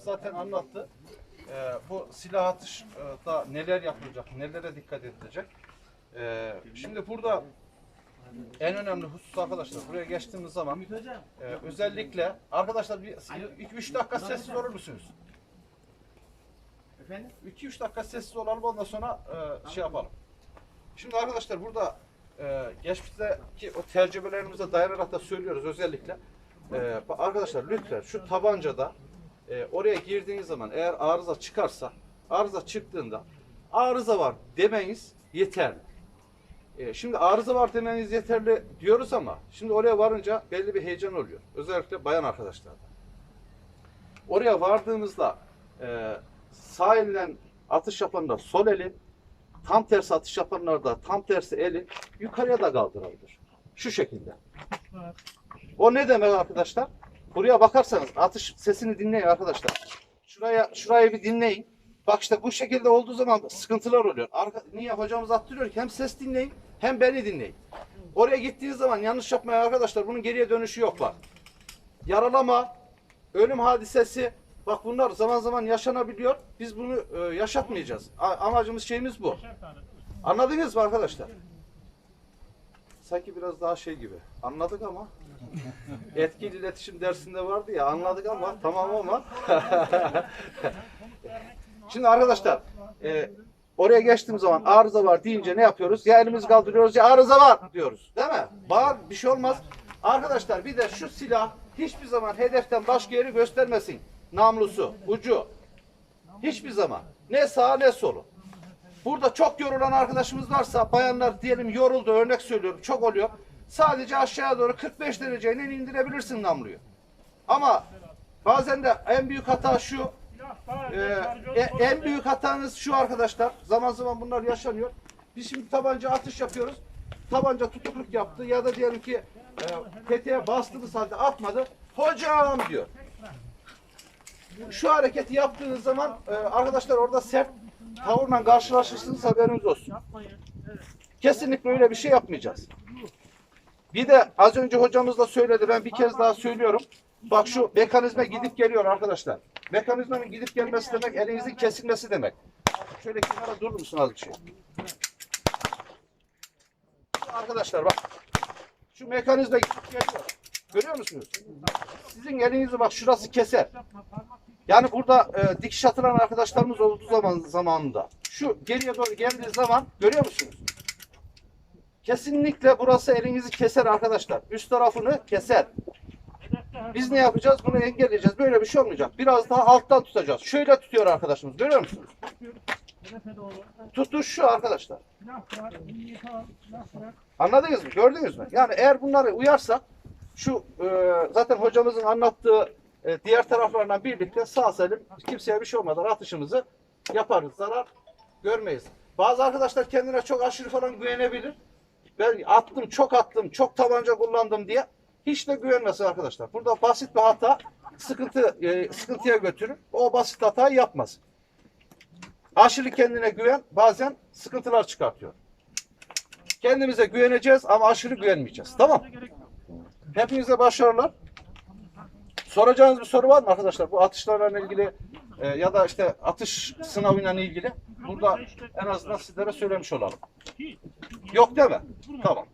zaten anlattı. Ee, bu silah atışta neler yapılacak, nelere dikkat edilecek. Ee, şimdi burada en önemli husus arkadaşlar buraya geçtiğimiz zaman e, özellikle arkadaşlar bir 2-3 dakika sessiz olur musunuz? Efendim? 2-3 dakika sessiz olalım ondan sonra e, şey yapalım. Şimdi arkadaşlar burada e, geçmişteki o tecrübelerimize dayanarak da söylüyoruz özellikle. E, arkadaşlar lütfen şu tabancada e, oraya girdiğiniz zaman eğer arıza çıkarsa arıza çıktığında arıza var demeniz yeterli. E, şimdi arıza var demeniz yeterli diyoruz ama şimdi oraya varınca belli bir heyecan oluyor. Özellikle bayan arkadaşlarda. Oraya vardığımızda e, sağ elinden atış yapanlar sol eli, tam tersi atış yapanlar da tam tersi eli yukarıya da kaldırabilir. Şu şekilde. O ne demek arkadaşlar? Buraya bakarsanız atış sesini dinleyin arkadaşlar. Şuraya şurayı bir dinleyin. Bak işte bu şekilde olduğu zaman sıkıntılar oluyor. Arka, niye hocamız attırıyor ki hem ses dinleyin hem beni dinleyin. Oraya gittiğiniz zaman yanlış yapmayın arkadaşlar. Bunun geriye dönüşü yok var. Yaralama, ölüm hadisesi bak bunlar zaman zaman yaşanabiliyor. Biz bunu e, yaşatmayacağız. A- amacımız şeyimiz bu. Anladınız mı arkadaşlar? Sanki biraz daha şey gibi. Anladık ama. Etkili iletişim dersinde vardı ya anladık ama tamam ama. Şimdi arkadaşlar e, oraya geçtiğim zaman arıza var deyince ne yapıyoruz? Ya elimizi kaldırıyoruz ya arıza var diyoruz. Değil mi? Var bir şey olmaz. Arkadaşlar bir de şu silah hiçbir zaman hedeften başka yeri göstermesin. Namlusu, ucu. Hiçbir zaman. Ne sağa ne solu. Burada çok yorulan arkadaşımız varsa bayanlar diyelim yoruldu örnek söylüyorum çok oluyor. Sadece aşağıya doğru 45 dereceyle indirebilirsin namluyu. Ama bazen de en büyük hata şu ee, e- en büyük hatanız şu arkadaşlar. Zaman zaman bunlar yaşanıyor. Biz şimdi tabanca atış yapıyoruz. Tabanca tutukluk yaptı ya da diyelim ki e, tetiğe bastığınız halde atmadı. Hocam diyor. Şu hareketi yaptığınız zaman e, arkadaşlar orada sert tavırla karşılaşırsınız haberiniz olsun. Kesinlikle öyle bir şey yapmayacağız. Bir de az önce hocamız da söyledi ben bir kez daha söylüyorum. Bak şu mekanizma gidip geliyor arkadaşlar. Mekanizmanın gidip gelmesi demek elinizin kesilmesi demek. Şöyle kenara durur musun az şey? Arkadaşlar bak. Şu mekanizma gidip geliyor. Görüyor musunuz? Sizin elinizi bak şurası keser. Yani burada e, dikiş atılan arkadaşlarımız olduğu zaman zamanında şu geriye doğru geldiği zaman görüyor musunuz? Kesinlikle burası elinizi keser arkadaşlar. Üst tarafını keser. Biz ne yapacağız? Bunu engelleyeceğiz. Böyle bir şey olmayacak. Biraz daha alttan tutacağız. Şöyle tutuyor arkadaşımız. Görüyor musunuz? Tutuş şu arkadaşlar. Anladınız mı? Gördünüz mü? Yani eğer bunları uyarsak şu e, zaten hocamızın anlattığı e, diğer taraflarla birlikte sağ salim kimseye bir şey olmadan atışımızı yaparız. Zarar görmeyiz. Bazı arkadaşlar kendine çok aşırı falan güvenebilir. Ben attım, çok attım, çok tabanca kullandım diye hiç de güvenmesin arkadaşlar. Burada basit bir hata sıkıntı e, sıkıntıya götürür. O basit hatayı yapmasın. Aşırı kendine güven bazen sıkıntılar çıkartıyor. Kendimize güveneceğiz ama aşırı güvenmeyeceğiz. Tamam. Hepinize başarılar. Soracağınız bir soru var mı arkadaşlar? Bu atışlarla ilgili e, ya da işte atış sınavıyla ilgili burada en azından sizlere söylemiş olalım. Yok değil mi? Tamam.